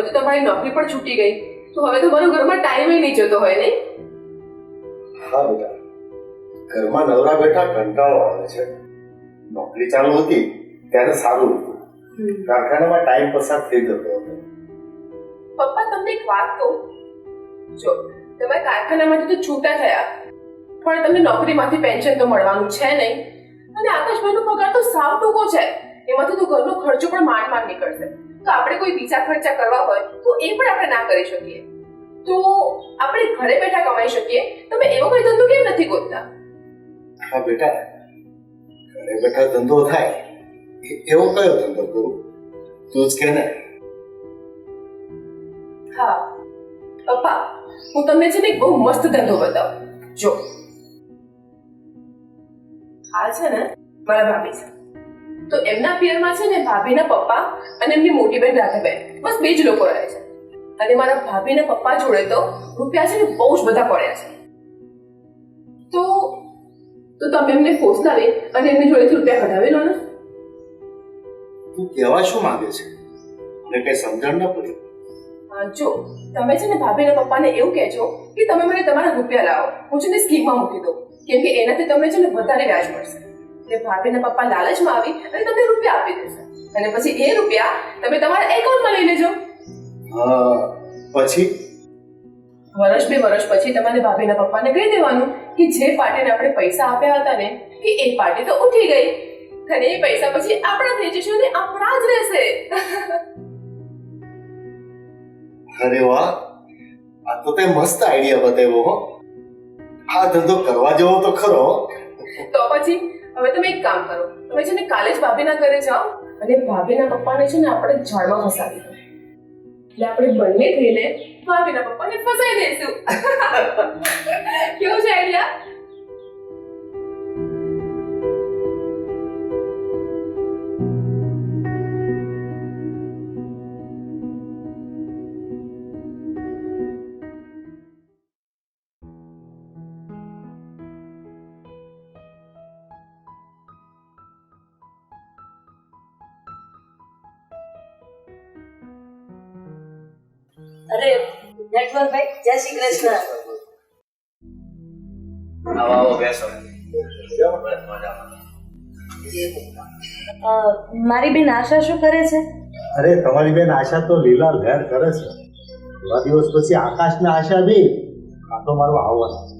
હવે તો તમારી નોકરી પણ છૂટી ગઈ. તો હવે તો તમારો ઘરમાં ટાઈમ નહીં જતો હોય નહીં? હા બેટા. ઘરમાં નવરા બેઠા કંટાળો આવે છે. નોકરી ચાલુ હતી ત્યારે સારું હતું. કારખાનામાં ટાઈમ પસાર થઈ જતો હતો. પપ્પા તમને એક વાત કહું. જો તમે કારખાનામાંથી તો છૂટા થયા પણ તમને નોકરીમાંથી પેન્શન તો મળવાનું છે નહીં. અને આકાશભાઈનો પગાર તો સાવ ટૂંકો છે. એમાંથી તો ઘરનો ખર્ચો પણ માંડ માંડ નીકળશે. તો આપણે કોઈ બીજા ખર્ચા કરવા હોય તો એ પણ આપણે ના કરી શકીએ. તો આપણે ઘરે બેઠા કમાઈ શકીએ. તમે એવો કોઈ ધંધો કેમ નથી ગોતતા? હા બેટા. ઘરે બેઠા ધંધો થાય. એવો કયો ધંધો કરું? તું જ કે ને. હા. પપ્પા હું તમને છે ને બહુ મસ્ત ધંધો બતાવું. જો. આ છે ને મારા ભાભી છે. તો એમના પિયરમાં છે ને ભાભીના પપ્પા અને એમની મોટી બેન રાધાબેન. બસ બે જ લોકો રહે છે. અને મારા ભાભીના પપ્પા જોડે તો રૂપિયા છે ને બહુ જ બધા પડ્યા છે. તો તો તમે એમને ફોસલાવી અને એમની જોડેથી રૂપિયા કઢાવી લો ને. તું કહેવા શું માંગે છે? મને કઈ સમજણ ન પડી. જો તમે છે ને ભાભીના પપ્પાને એવું કહેજો કે તમે મને તમારા રૂપિયા લાવો. હું છે ને સ્કીમમાં મૂકી દઉં. કેમ કે એનાથી તમને છે ને વધારે વ્યાજ મળશે. એટલે ભાભીના પપ્પા લાલચમાં આવી અને તમને રૂપિયા આપી દેશે. અને પછી એ રૂપિયા તમે તમારા એકાઉન્ટમાં લઈ લેજો. પછી? વર્ષ બે વર્ષ પછી તમારે ભાભીના પપ્પાને કહી દેવાનું કે જે પાર્ટીને આપણે પૈસા આપ્યા હતા ને કે એ પાર્ટી તો ઉઠી ગઈ. અને એ પૈસા પછી આપણા થઈ જશે ને આપણા જ રહેશે. અરે વાહ આ તો તે મસ્ત આઈડિયા બતાવ્યો હો. આ ધંધો કરવા જેવો તો ખરો. તો પછી હવે તમે એક કામ કરો, તમે છે ને કાલે જ ભાભીના ઘરે જાઓ અને ભાભીના પપ્પાને છે ને આપણે ઝાડમાં ફસાવી દો. એટલે આપણે બંને થઈને ભાભીના પપ્પાને ફસાઈ દઈશું. કેવું છે આઈડિયા જય શ્રી કૃષ્ણ. આવો આવો બેસો. મારી બેન આશા શું કરે છે? અરે તમારી બેન આશા તો લીલા લહેર કરે છે. થોડા દિવસ પછી આકાશના આશા બી આ તો મારો આવવાનો. છે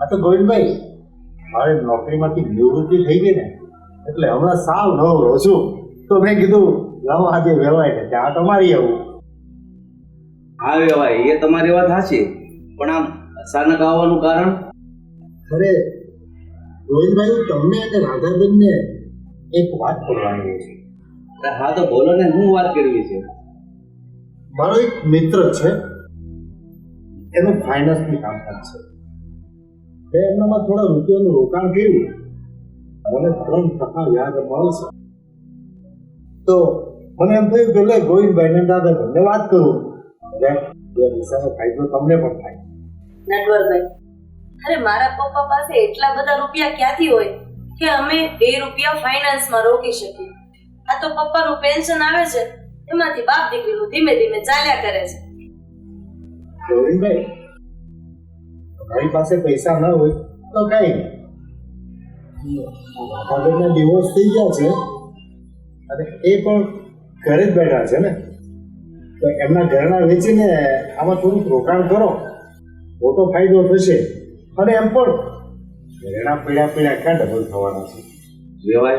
આ તો ગોવિંદભાઈ મારે નોકરીમાંથી નિવૃત્તિ થઈ ગઈ ને એટલે હમણાં સાવ નવરો છું. તો મેં કીધું લાવો આજે વહેવાય ને ત્યાં તમારી આવું. હા વેવાય એ તમારી વાત સાચી. પણ આમ અચાનક આવવાનું કારણ? અરે ગોવિંદભાઈ હું તમને અને રાધાબેનને એક વાત કરવાની છે. હા તો બોલો ને હું વાત કરવી છે? મારો એક મિત્ર છે એનું ફાઇનાન્સનું કામકાજ છે. મેં એમનામાં થોડા રૂપિયાનું રોકાણ કર્યું. મને ત્રણ ટકા વ્યાજ મળશે. તો મને એમ થયું કે લે ગોવિંદભાઈને દાદાભાઈને વાત કરું. બે પૈસાનો ફાયદો તમને પણ થાય. નટવરભાઈ અરે મારા પપ્પા પાસે એટલા બધા રૂપિયા ક્યાંથી હોય કે અમે એ રૂપિયા ફાઇનાન્સમાં રોકી શકીએ? આ તો પપ્પાનું પેન્શન આવે છે એમાંથી બાપ દીકરીનું ધીમે ધીમે ચાલ્યા કરે છે. ગોવિંદભાઈ તમારી પાસે પૈસા ન હોય તો કઈ ફાધરના ડિવોર્સ થઈ ગયા છે અને એ પણ ઘરે જ બેઠા છે ને? તો એમના ઘરના વેચીને આમાં થોડુંક રોકાણ કરો. મોટો ફાયદો થશે. અને એમ પણ ઘરેણા પીડા પીડા ક્યાં ડબલ થવાના છે? વેવાય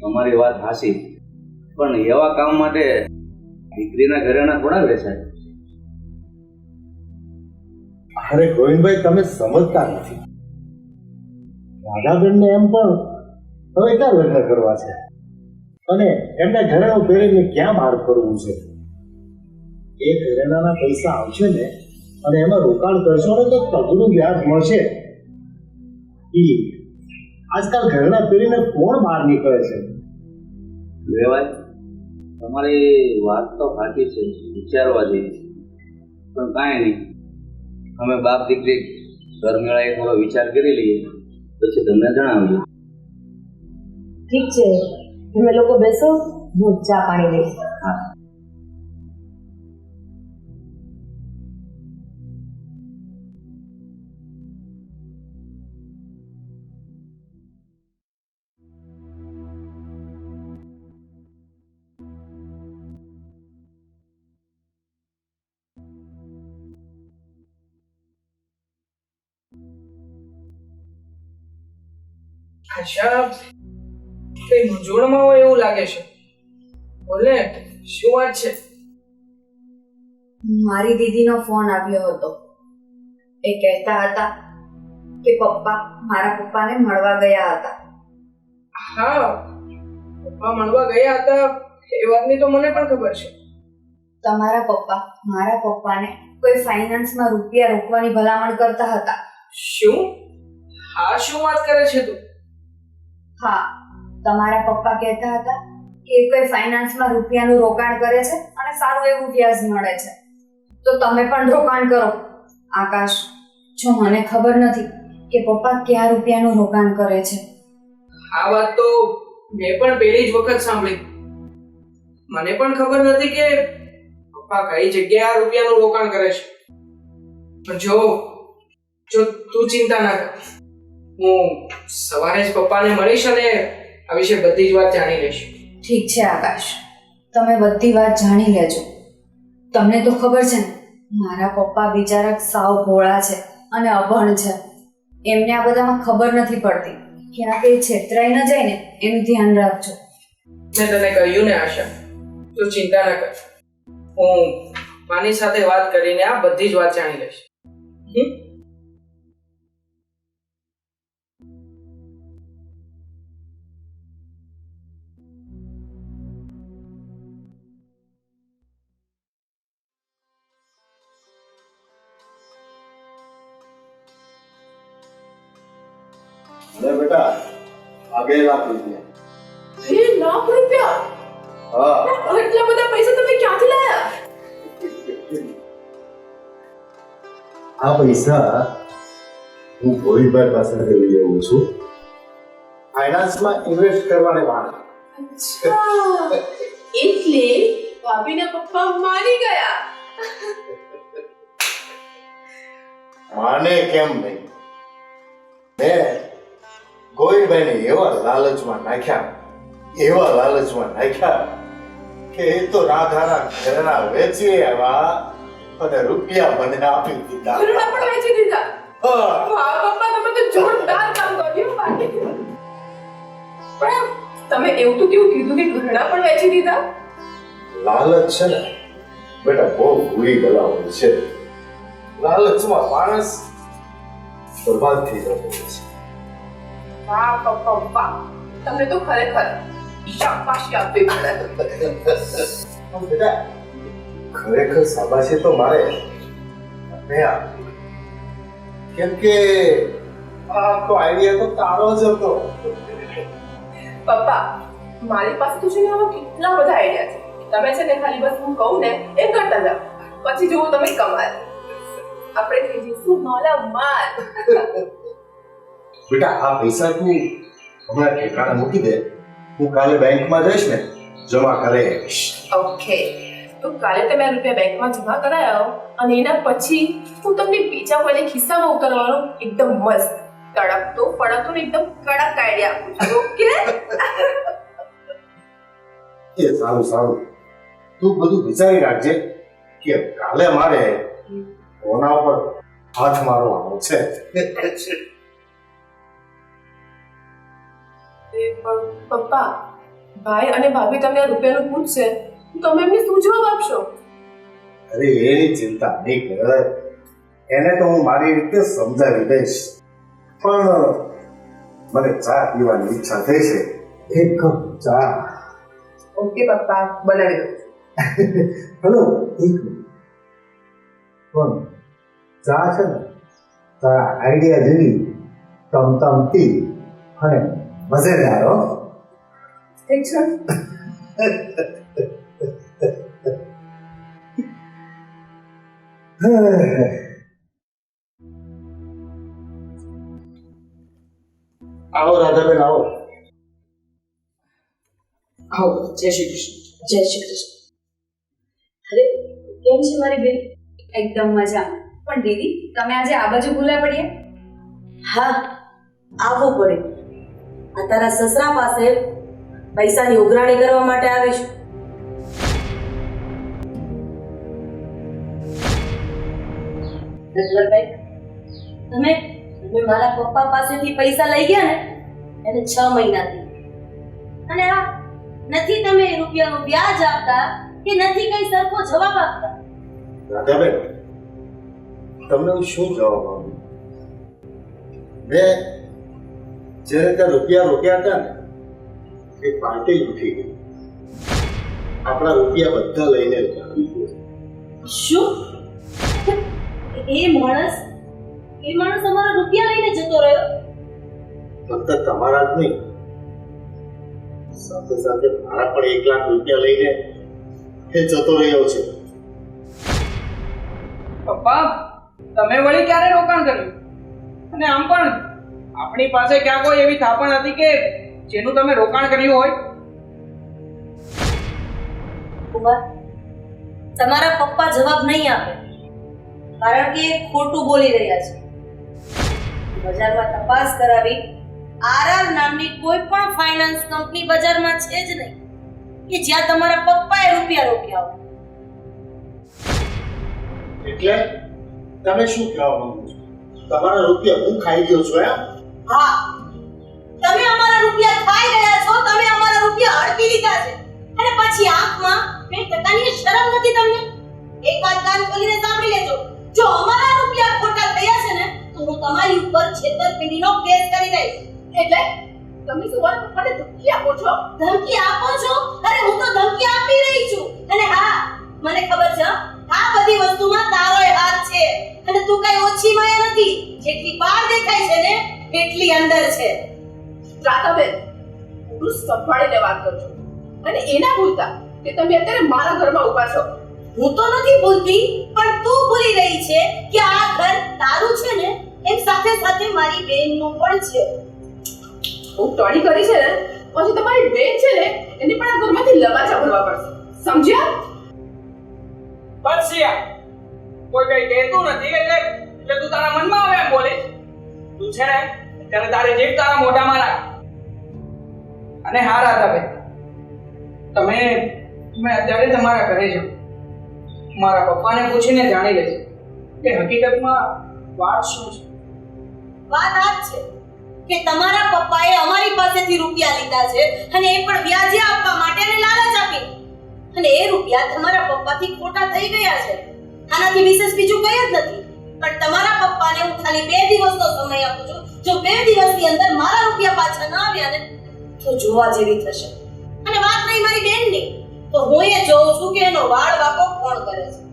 તમારી વાત હાસી પણ એવા કામ માટે દીકરીના ઘરેણા થોડા વેચાય? અરે ગોવિંદભાઈ તમે સમજતા નથી. રાધાબેનને એમ પણ હવે ક્યાં લગ્ન કરવા છે? અને એમને ઘરેણું પહેરીને ક્યાં બહાર કરવું છે? એ ઘરેણાના પૈસા આવશે ને અને એમાં રોકાણ કરશો ને તો તગડું વ્યાજ મળશે. ઈ આજકાલ ઘરેણા પહેરીને કોણ બહાર નીકળે છે? વેવાય તમારી વાત તો સાચી છે વિચારવા જેવી છે. પણ કાંઈ નહીં અમે બાપ દીકરી ઘર મેળાએ થોડો વિચાર કરી લઈએ પછી તમને જણાવજો ઠીક છે તમે લોકો બેસો હું ચા પાણી લઈશ. હા. અચ્છા કઈ મૂંઝવણમાં હોય એવું લાગે છે? બોલે શું વાત છે? મારી દીદીનો ફોન આવ્યો હતો. એ કહેતા હતા કે પપ્પા મારા પપ્પાને મળવા ગયા હતા. હા પપ્પા મળવા ગયા હતા? એ વાતની તો મને પણ ખબર છે. તમારા પપ્પા મારા પપ્પાને કોઈ ફાઇનાન્સમાં રૂપિયા રોકવાની ભલામણ કરતા હતા. શું? હા શું વાત કરે છે તું? હા, તમારા પપ્પા કહેતા હતા કે કોઈ ફાઇનાન્સમાં રૂપિયાનું રોકાણ કરે છે અને સારું એવું વ્યાજ મળે છે. તો તમે પણ રોકાણ કરો. આકાશ, જો મને ખબર નથી કે પપ્પા ક્યાં રૂપિયાનું રોકાણ કરે છે. આ વાત તો મેં પણ પહેલી જ વખત સાંભળી. મને પણ ખબર નથી કે પપ્પા કઈ જગ્યાએ રૂપિયાનું રોકાણ કરે છે. પણ જો જો તું ચિંતા ના કર. હું સવારે જ પપ્પાને મળીશ અને આ વિશે બધી જ વાત જાણી લઈશ. ઠીક છે આકાશ. તમે બધી વાત જાણી લેજો. તમને તો ખબર છે ને મારા પપ્પા બિચારા સાવ ભોળા છે અને અભણ છે. એમને આ બધામાં ખબર નથી પડતી ક્યાં કઈ છેતરાઈ ન જાય ને એનું ધ્યાન રાખજો. મેં તને કહ્યું ને આશા. તું ચિંતા ન કર. હું માની સાથે વાત કરીને આ બધી જ વાત જાણી લઈશ. હમ? બે લાખ રૂપિયા બે લાખ રૂપિયા હા આટલા બધા પૈસા તમે ક્યાંથી લાયા આ પૈસા હું ગોવિંદભાઈ પાસેથી લઈ આવું છું ફાઇનાન્સમાં ઇન્વેસ્ટ કરવાને વાળા અચ્છા એટલે ભાભીના પપ્પા મારી ગયા માને કેમ નહીં મેં ગોવિંદભાઈને એવા લાલચમાં નાખ્યા એવા લાલચમાં નાખ્યા કે એ તો રાધાના ઘરના વેચી આવ્યા અને રૂપિયા મને આપી દીધા. ઘરડા પણ વેચી દીધા? વાહ પપ્પા તમે તો જોરદાર કામ કર્યું બાકી. પણ તમે એવું તો કેવું કીધું કે ઘરડા પણ વેચી દીધા? લાલચ છે ને બેટા બહુ બુરી બલા હોય છે. લાલચમાં માણસ બરબાદ થઈ જતો હોય છે. વાહ પપ્પા વાહ તમને તો ખરેખર શાબાશી આપવી પડે બેટા ખરેખર શાબાશી તો મારે આપવી. કેમ કે આ આખો આઈડિયા તો તારો જ હતો પપ્પા મારી પાસે તો છે ને આવા કેટલા બધા આઈડિયા છે તમે છે ને ખાલી બસ હું કહું ને એ કરતા જાઓ પછી જુઓ તમે કમાલ આપણે થઈ જઈશું માલા માલ બેટા આ પૈસા તું હમણાં ઠેકાણા મૂકી દે. હું કાલે બેંકમાં જઈશ ને જમા કરે ઓકે. તો કાલે તમે આ રૂપિયા બેંકમાં જમા કરાયો અને એના પછી હું તમને બીજા કોઈને ખિસ્સામાં ઉતારવાનો એકદમ મસ્ત તડકતો ફળકતો ને એકદમ કડક આઈડિયા આપું છું. ઓકે? એ સારું સારું. તું બધું વિચારી રાખજે કે કાલે મારે કોના પર હાથ મારવાનો છે. એ પણ પપ્પા ભાઈ અને ભાભી તમને આ રૂપિયાનું પૂછશે તો તમે એમને શું જવાબ આપશો? અરે એની ચિંતા નહીં કર. એને તો હું મારી રીતે સમજાવી દઈશ. પણ મને ચા પીવાની ઈચ્છા થઈ છે. એક કપ ચા. ઓકે પપ્પા બનાવી દઉં હલો એક પણ ચા છે ને તારા આઈડિયા જેવી તમતમતી અને મજેદાર હો ઠીક છે આવો રાધાબેન આવો આવો જય શ્રી કૃષ્ણ જય શ્રી કૃષ્ણ અરે કેમ છે મારી બેન એકદમ મજા પણ દીદી તમે આજે આ બાજુ ભૂલા પડ્યા હા આવવું પડે. આ તારા સસરા પાસે પૈસાની ઉઘરાણી કરવા માટે આવીશ તમે તમે મારા પપ્પા પાસેથી પૈસા લઈ ગયા ને, એને છ મહિનાથી. અને આ નથી તમે રૂપિયાનું વ્યાજ આપતા કે નથી કઈ સરખો જવાબ આપતા? રાધાબેન તમને હું શું જવાબ આપું? મેં જે ત્યાં રૂપિયા રોક્યા હતા ને એ પાર્ટી ઉઠી ગઈ. આપણા રૂપિયા બધા લઈને શું? એ માણસ એ માણસ અમારા રૂપિયા લઈને જતો રહ્યો? ફક્ત તમારા જ નહીં સાથે સાથે મારા પણ એક લાખ રૂપિયા લઈને એ જતો રહ્યો છે. પપ્પા તમે વળી ક્યારે રોકાણ કર્યું? અને આમ પણ આપણી પાસે ક્યાં કોઈ એવી થાપણ હતી કે જેનું તમે રોકાણ કર્યું હોય? કુમાર તમારા પપ્પા જવાબ નહીં આપે કારણ કે એ ખોટું બોલી રહ્યા છે. બજારમાં તપાસ કરાવી આરઆર નામની કોઈ પણ ફાઇનાન્સ કંપની બજારમાં છે જ નહીં કે જ્યાં તમારા પપ્પાએ રૂપિયા રોક્યા હોય. એટલે તમે શું કહેવા માંગો છો? તમારા રૂપિયા હું ખાઈ ગયો છું એમ? હા. તમે અમારા રૂપિયા ખાઈ ગયા છો, તમે અમારા રૂપિયા હડપી લીધા છે. અને પછી આંખમાં બે ટકાની શરમ નથી તમને? એક વાત કાન ખોલીને સાંભળી લેજો. જો અમારા રૂપિયા ખોટા થયા છે ને, તો હું તમારી ઉપર છેતરપિંડીનો કેસ કરી દઈશ. એટલે તમે શું વાત મને ધમકી આપો છો? ધમકી આપો છો? અરે હું તો ધમકી આપી રહી છું. અને હા, મને ખબર છે, આ બધી વસ્તુમાં તારો હાથ છે. અને તું કઈ ઓછી માયા નથી. જેટલી બહાર દેખાય છે ને એટલી અંદર છે. રાધાબેન, હું સંભાળીને વાત કરજો અને એના ભૂલતા કે તમે અત્યારે મારા ઘરમાં ઊભા છો. હું તો નથી ભૂલતી, પણ તું ભૂલી રહી છે કે આ ઘર તારું છે ને? એમ સાથે સાથે મારી બેનનું પણ છે. હું ટોળી કરી છે ને? પછી તમારી બેન છે ને, એને પણ આ ઘરમાંથી લવાજા ભરવા પડશે. સમજ્યા? પણ યાર કોઈ કઈ કહેતું નથી એટલે તું તારા મનમાં આવે બોલે. તું છે ને? ત્યારે તારે જીભ તારા મોઢામાં રાખ. અને હા રાધાબેન તમે તમે અત્યારે તમારા ઘરે છો મારા પપ્પાને પૂછીને જાણી લેજો કે હકીકતમાં વાત શું છે? વાત આ છે કે તમારા પપ્પાએ અમારી પાસેથી રૂપિયા લીધા છે અને એ પણ વ્યાજે આપવા માટે અને લાલચ આપી. અને એ રૂપિયા તમારા પપ્પાથી ખોટા થઈ ગયા છે. આનાથી વિશેષ બીજું કંઈ જ નથી. પણ તમારા પપ્પાને હું ખાલી બે દિવસનો સમય આપું છું. જો બે દિવસની અંદર મારા રૂપિયા પાછા ના આવ્યા ને, તો જોવા જેવી થશે. અને વાત નહીં મારી બેનની, તો હું એ જોઉં છું કે એનો વાળ બાપો કોણ કરે છે?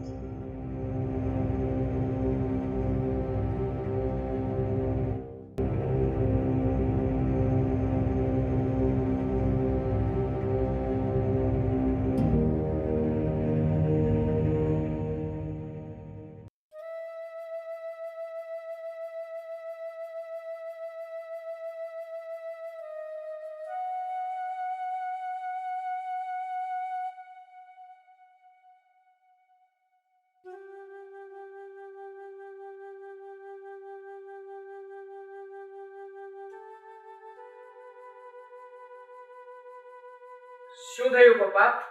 શું થયું પપ્પા?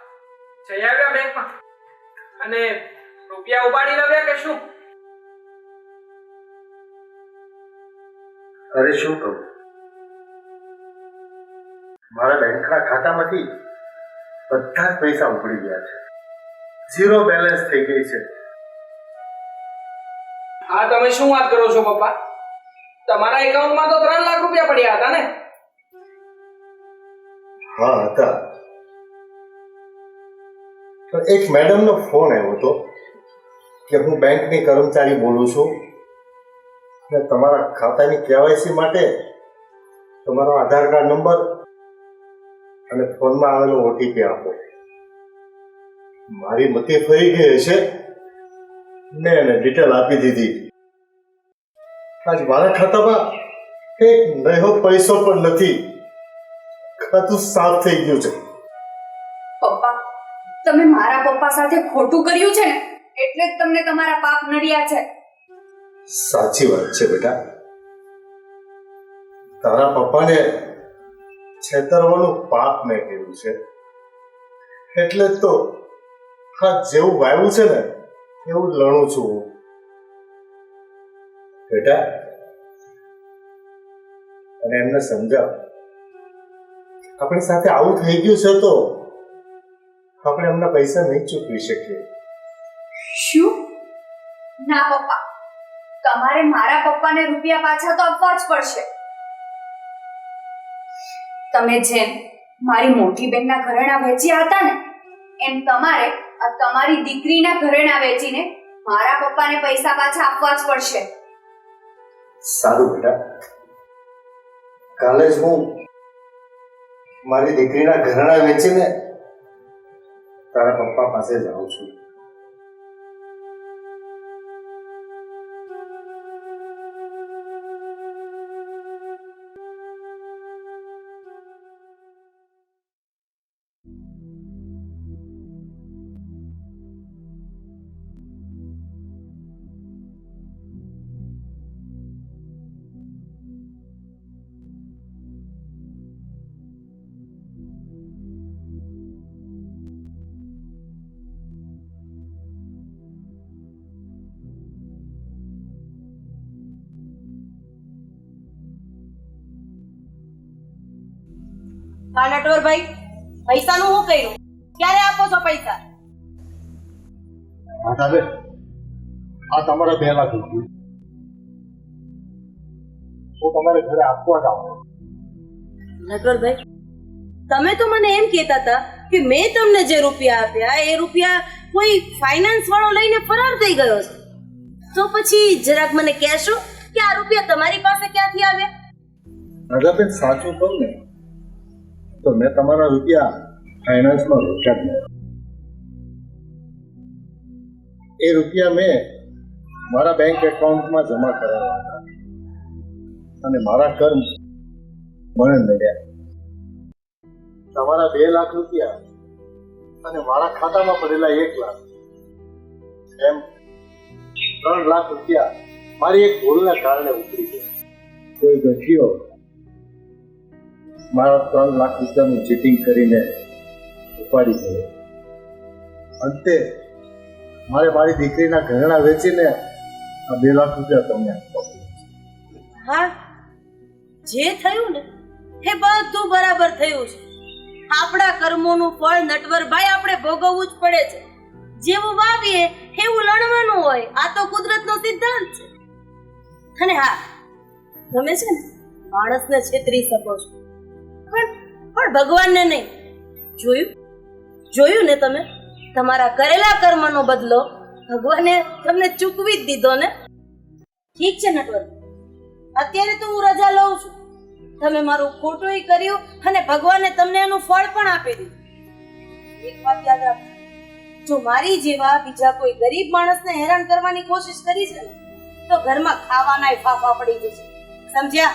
જઈ આવ્યા બેંકમાં? અને રૂપિયા ઉપાડી લાવ્યા કે શું? અરે શું કહું? મારા બેંકના ખાતામાંથી બધા જ પૈસા ઉપડી ગયા છે. ઝીરો બેલેન્સ થઈ ગઈ છે. હા તમે શું વાત કરો છો પપ્પા? તમારા એકાઉન્ટમાં તો ત્રણ લાખ રૂપિયા પડ્યા હતા ને? હા હતા. પણ એક મેડમનો ફોન આવ્યો હતો કે હું બેંકની કર્મચારી બોલું છું અને તમારા ખાતાની કેવાયસી માટે તમારો આધાર કાર્ડ નંબર અને ફોનમાં આવેલો ઓટીપી આપો. મારી મતે ફરી ગઈ હશે. ને એને ડિટેલ આપી દીધી. આજ મારા ખાતામાં એક નયો પૈસો પણ નથી. ખાતું સાફ થઈ ગયું છે. તમે મારા પપ્પા સાથે ખોટું કર્યું છે ને, એટલે જ તમને તમારા પાપ નડ્યા છે. સાચી વાત છે બેટા. તારા પપ્પાને છેતરવાનું પાપ મેં કર્યું છે. એટલે જ તો હા જેવું વાયવું છે ને, એવું લણું છું હું. બેટા, અને એમને સમજાવ. આપણી સાથે આવું થઈ ગયું છે તો આપણે એમના પૈસા નહીં ચૂકવી શકીએ. શું? ના પપ્પા. તમારે મારા પપ્પાને રૂપિયા પાછા તો આપવા જ પડશે. તમે જેમ મારી મોટી બેનના ઘરેણા વેચ્યા હતા ને એમ તમારે આ તમારી દીકરીના ઘરેણા વેચીને મારા પપ્પાને પૈસા પાછા આપવા જ પડશે. સારું બેટા. કાલે જ હું મારી દીકરીના ઘરેણા વેચીને તારા પપ્પા પાસે જાઉં છું. હા નટવરભાઈ પૈસાનું હું કર્યું? ક્યારે આપો છો પૈસા? માતાબેન આ તમારા બે લાખ રૂપિયા. હું તમારે ઘરે આપવા જાઉં. નટવરભાઈ તમે તો મને એમ કહેતા હતા કે મેં તમને જે રૂપિયા આપ્યા એ રૂપિયા કોઈ ફાઇનાન્સ વાળો લઈને ફરાર થઈ ગયો છે. તો પછી જરાક મને કહેશો કે આ રૂપિયા તમારી પાસે ક્યાંથી આવ્યા? રાજાબેન સાચું કહું ને તો મેં તમારા રૂપિયા ફાઇનાન્સમાં રોક્યા જ. એ રૂપિયા મેં મારા બેંક એકાઉન્ટમાં જમા કરાવ્યા હતા. અને મારા કર્મ મને મળ્યા. તમારા બે લાખ રૂપિયા અને મારા ખાતામાં પડેલા એક લાખ. એમ ત્રણ લાખ રૂપિયા મારી એક ભૂલના કારણે ઉતરી ગયા. કોઈ ગઠિયો મારા ત્રણ લાખ રૂપિયાનું ચીટિંગ કરીને ઉપાડી ગયો. અંતે મારે મારી દીકરીના ઘરેણા વેચીને આ બે લાખ રૂપિયા તમને હા? જે થયું ને, એ બધું બરાબર થયું છે. આપણા કર્મોનું ફળ નટવરભાઈ આપણે ભોગવવું જ પડે છે. જેવું વાવીએ, એવું લણવાનું હોય, આ તો કુદરતનો સિદ્ધાંત છે. અને હા, તમે છે ને, માણસને છેતરી શકો છો. પણ પણ ભગવાનને નહીં. જોયું? જોયું ને તમે? તમારા કરેલા કર્મનો બદલો ભગવાને તમને ચૂકવી જ દીધો ને? ઠીક છે નટવર. અત્યારે તો હું રજા લઉં છું. તમે મારું ખોટું કર્યું અને ભગવાને તમને એનું ફળ પણ આપી દીધું. એક વાત યાદ રાખો જો મારી જેવા બીજા કોઈ ગરીબ માણસને હેરાન કરવાની કોશિશ કરી છે તો ઘરમાં ખાવાના ફાફા પડી જશે. સમજ્યા?